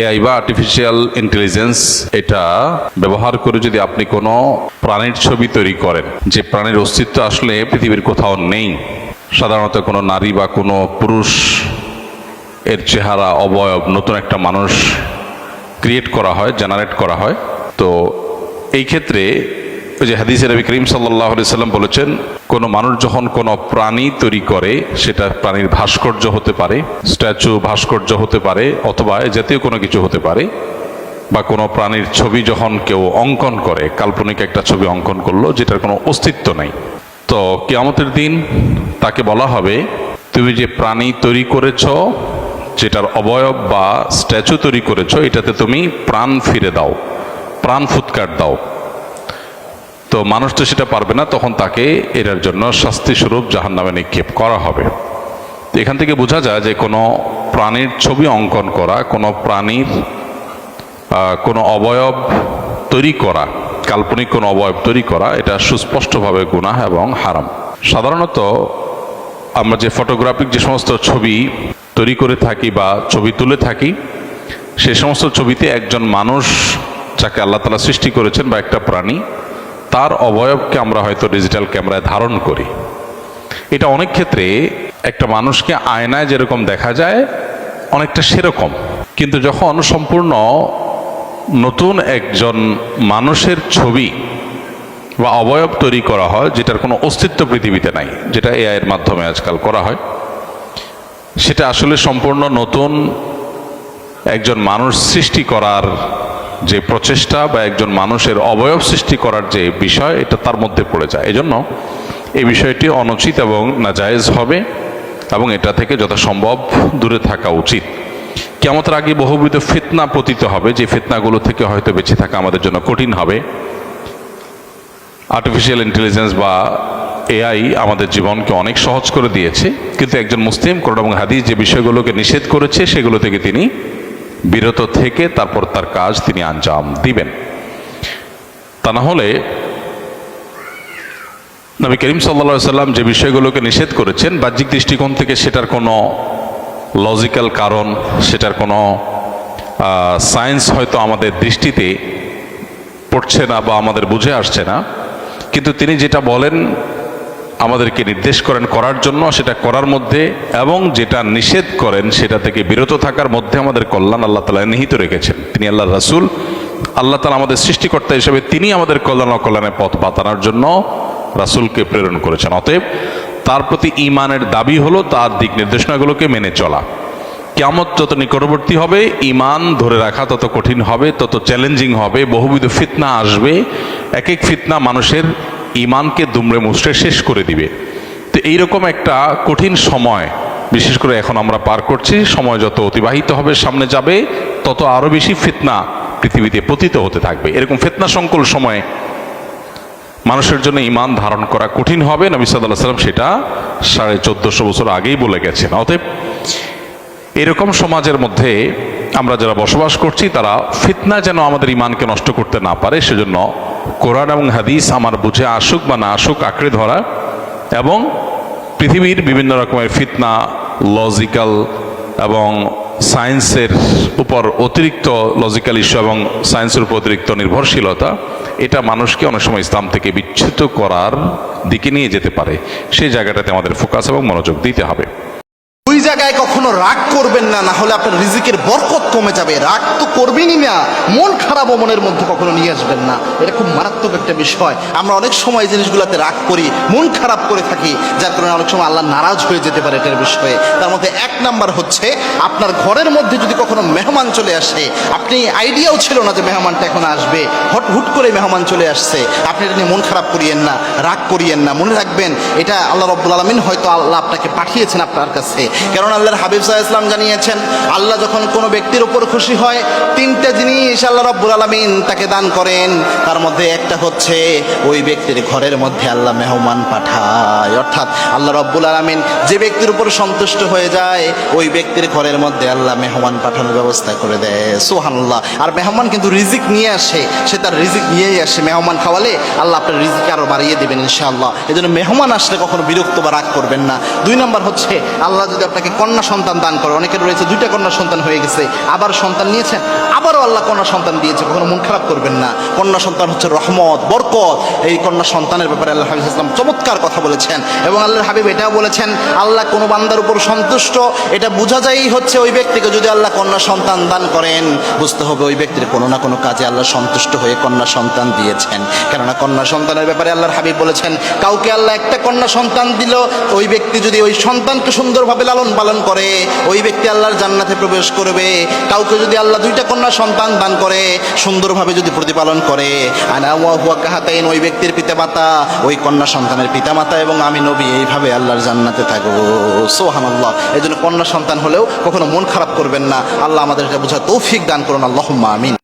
AI বা artificial intelligence এটা ব্যবহার করে যদি আপনি কোনো প্রাণীর ছবি তৈরি করেন, যে প্রাণীর অস্তিত্ব আসলে পৃথিবীর কোথাও নেই, সাধারণত কোনো নারী বা কোনো পুরুষ এর চেহারা অবয়ব নতুন একটা মানুষ ক্রিয়েট করা হয় জেনারেট করা হয়, তো এই ক্ষেত্রে ওই যে হাদিসের নবী করিম সাল্লাহ সাল্লাম বলেছেন, কোনো মানুষ যখন কোনো প্রাণী তৈরি করে, সেটা প্রাণীর ভাস্কর্য হতে পারে, স্ট্যাচু ভাস্কর্য হতে পারে, অথবা জাতীয় কোনো কিছু হতে পারে, বা কোনো প্রাণীর ছবি যখন কেউ অঙ্কন করে, কাল্পনিক একটা ছবি অঙ্কন করল, যেটার কোনো অস্তিত্ব নাই। তো কেয়ামতের দিন তাকে বলা হবে, তুমি যে প্রাণী তৈরি করেছ, যেটার অবয়ব বা স্ট্যাচু তৈরি করেছ, এটাতে তুমি প্রাণ ফিরে দাও, প্রাণ ফুৎকার দাও। তো মানুষ তো সেটা পারবে না, তখন তাকে এটার জন্য শাস্তি স্বরূপ জাহান নামে নিক্ষেপ করা হবে। তো এখান থেকে বোঝা যায় যে কোনো প্রাণীর ছবি অঙ্কন করা, কোনো প্রাণীর কোনো অবয়ব তৈরি করা, কাল্পনিক কোনো অবয়ব তৈরি করা, এটা সুস্পষ্টভাবে গুনাহ এবং হারাম। সাধারণত আমরা যে ফটোগ্রাফিক যে সমস্ত ছবি তৈরি করে থাকি বা ছবি তুলে থাকি, সে সমস্ত ছবিতে একজন মানুষ যাকে আল্লাহ তালা সৃষ্টি করেছেন বা একটা প্রাণী তার অবয়বকে আমরা হয়তো ডিজিটাল ক্যামেরায় ধারণ করি। এটা অনেক ক্ষেত্রে একটা মানুষকে আয়নায় যেরকম দেখা যায়, অনেকটা সেরকম। কিন্তু যখন সম্পূর্ণ নতুন একজন মানুষের ছবি বা অবয়ব তৈরি করা হয়, যেটার কোনো অস্তিত্ব পৃথিবীতে নাই, যেটা এআইয়ের মাধ্যমে আজকাল করা হয়, সেটা আসলে সম্পূর্ণ নতুন একজন মানুষ সৃষ্টি করার যে প্রচেষ্টা বা একজন মানুষের অবয়ব সৃষ্টি করার যে বিষয়, এটা তার মধ্যে পড়ে যায়। এজন্য এই বিষয়টি অনুচিত এবং নাজায়েজ হবে এবং এটা থেকে যথাসম্ভব দূরে থাকা উচিত। কেমতের আগে বহুবিধ ফিতনা পতিত হবে, যে ফিতনাগুলো থেকে হয়তো বেঁচে থাকা আমাদের জন্য কঠিন হবে। আর্টিফিশিয়াল ইন্টেলিজেন্স বা এআই আমাদের জীবনকে অনেক সহজ করে দিয়েছে, কিন্তু একজন মুসলিম কোরআন এবং হাদিস যে বিষয়গুলোকে নিষেধ করেছে, সেগুলো থেকে তিনি বিরত থেকে তারপর তার কাজ তিনি আঞ্জাম দিবেন। তা না হলে নবী করিম সাল্লা সাল্লাম যে বিষয়গুলোকে নিষেধ করেছেন, বাহ্যিক দৃষ্টিকোণ থেকে সেটার কোনো লজিক্যাল কারণ, সেটার কোনো সায়েন্স হয়তো আমাদের দৃষ্টিতে পড়ছে না বা আমাদের বুঝে আসছে না। কিন্তু তিনি যেটা বলেন আমাদেরকে নির্দেশ করেন করার জন্য, সেটা করার মধ্যে এবং যেটা নিষেধ করেন সেটা থেকে বিরত থাকার মধ্যে আমাদের কল্যাণ আল্লাহ তালা নিহিত রেখেছেন। তিনি আল্লাহ রাসুল। আল্লাহ তালা আমাদের সৃষ্টিকর্তা হিসেবে তিনি আমাদের কল্যাণ অকল্যাণের পথ বাতানোর জন্য রাসুলকে প্রেরণ করেছেন। অতএব তার প্রতি ইমানের দাবি হলো তার দিক নির্দেশনাগুলোকে মেনে চলা। কেমত যত নিকটবর্তী হবে ইমান ধরে রাখা তত কঠিন হবে, তত চ্যালেঞ্জিং হবে, বহুবিধ ফিতনা আসবে। এক এক ফিতনা মানুষের ইমানকে দুমড়ে মুচড়ে শেষ করে দিবে। তো এইরকম একটা কঠিন সময়, বিশেষ করে এখন আমরা পার করছি, সময় যত অতিবাহিত হবে, সামনে যাবে, তত আরও বেশি ফিতনা পৃথিবীতে পতিত হতে থাকবে। এরকম ফিতনা সংকুল সময়ে মানুষের জন্য ইমান ধারণ করা কঠিন হবে, নবী সাল্লাহ সাল্লাম সেটা সাড়ে চোদ্দশো বছর আগেই বলে গেছেন। অতএব এরকম সমাজের মধ্যে আমরা যারা বসবাস করছি, তারা ফিতনা যেন আমাদের ইমানকে নষ্ট করতে না পারে, সেজন্য কোরআন এবং হাদিস আমার বুঝে আসুক বা না আসুক, আঁকড়ে ধরা এবং পৃথিবীর বিভিন্ন রকমের ফিতনা লজিক্যাল এবং সায়েন্সের উপর অতিরিক্ত লজিক্যাল ইস্যু এবং সায়েন্সের উপর অতিরিক্ত নির্ভরশীলতা, এটা মানুষকে অনেক সময় ইসলাম থেকে বিচ্ছুত করার দিকে নিয়ে যেতে পারে। সেই জায়গাটাতে আমাদের ফোকাস এবং মনোযোগ দিতে হবে। ওই জায়গায় কখনো রাগ করবেন না না হলে আপনার রিজিকের বরকত কমে যাবে। রাগ তো করবেনই না, মন খারাপও মনের মধ্যে কখনো নিয়ে আসবেন না। এটা খুব মারাত্মক একটা বিষয়। আমরা অনেক সময় জিনিসগুলোতে রাগ করি, মন খারাপ করে থাকি, যার কারণে অনেক সময় আল্লাহ নারাজ হয়ে যেতে পারে এটার বিষয়ে। তার মধ্যে এক নাম্বার হচ্ছে, আপনার ঘরের মধ্যে যদি কখনো মেহমান চলে আসে, আপনি আইডিয়াও ছিল না যে মেহমানটা এখন আসবে। হট, হুট করে মেহমান চলে আসছে। আপনি এটা নিয়ে মন খারাপ করিয়েন না, রাগ করিয়েন না। মনে রাখবেন, এটা আল্লাহ রব্বুল আলমিন হয়তো আল্লাহ আপনাকে পাঠিয়েছেন আপনার কাছে। কারণ আল্লাহর হাবিব সাহা ইসলাম জানিয়েছেন, আল্লাহ যখন কোনো ব্যক্তির উপর খুশি হয়, তিনটা জিনিস আল্লাহ রব্বুল আলমিন তাকে দান করেন। তার মধ্যে একটা হচ্ছে ওই ব্যক্তির ঘরের মধ্যে আল্লাহ মেহমান পাঠায়। অর্থাৎ আল্লাহ রব্বুল আলমিন যে ব্যক্তির উপর সন্তুষ্ট হয়ে যায়, ওই ব্যক্তির ঘরের মধ্যে আল্লাহ মেহমান পাঠানোর ব্যবস্থা করে দেয়। সোহানুল্লাহ আর মেহমান কিন্তু রিজিক নিয়ে আসে। সে তার রিজিক নিয়েই আসে। মেহমান খাওয়ালে আল্লাহ আপনার রিজিক আরও বাড়িয়ে দেবেন ইনশাআল্লাহ। এই জন্য মেহমান আসলে কখনো বিরক্ত বা রাগ করবেন না। দুই নম্বর হচ্ছে, আল্লাহ যদি তাকে কন্যা সন্তান দান করে। অনেকের রয়েছে দুইটা কন্যা সন্তান হয়ে গেছে, আবার সন্তান নিয়েছেন, আবারও আল্লাহ কন্যা সন্তান দিয়েছে, কখনো মন খারাপ করবেন না। কন্যা সন্তান হচ্ছে রহমত, বরকত। এই কন্যা সন্তানের ব্যাপারে আল্লাহ হাবিব ইসলাম চমৎকার কথা বলেছেন এবং আল্লাহর হাবিব এটাও বলেছেন, আল্লাহ কোনো বান্দার উপর সন্তুষ্ট, এটা বোঝা যায় হচ্ছে ওই ব্যক্তিকে যদি আল্লাহ কন্যা সন্তান দান করেন, বুঝতে হবে ওই ব্যক্তির কোনো না কোনো কাজে আল্লাহ সন্তুষ্ট হয়ে কন্যা সন্তান দিয়েছেন। কেননা কন্যা সন্তানের ব্যাপারে আল্লাহর হাবিব বলেছেন, কাউকে আল্লাহ একটা কন্যা সন্তান দিল ওই ব্যক্তি যদি ওই সন্তানকে সুন্দরভাবে লালন পালন করে, ওই ব্যক্তি আল্লাহর জান্নাতে প্রবেশ করবে। কাউকে যদি আল্লাহ দুইটা কন্যা সন্তান দান করে, সুন্দরভাবে যদি প্রতিপালন করে। আনা ওই ব্যক্তির পিতামাতা, ওই কন্যা সন্তানের পিতামাতা এবং আমি নবী, এইভাবে আল্লাহর জান্নাতে থাকব। সোহানাল্লাহ এই জন্য কন্যা সন্তান হলেও কখনো মন খারাপ করবেন না। আল্লাহ আমাদেরকে বোঝা তৌফিক দান করুন। আল্লাহ আমিন।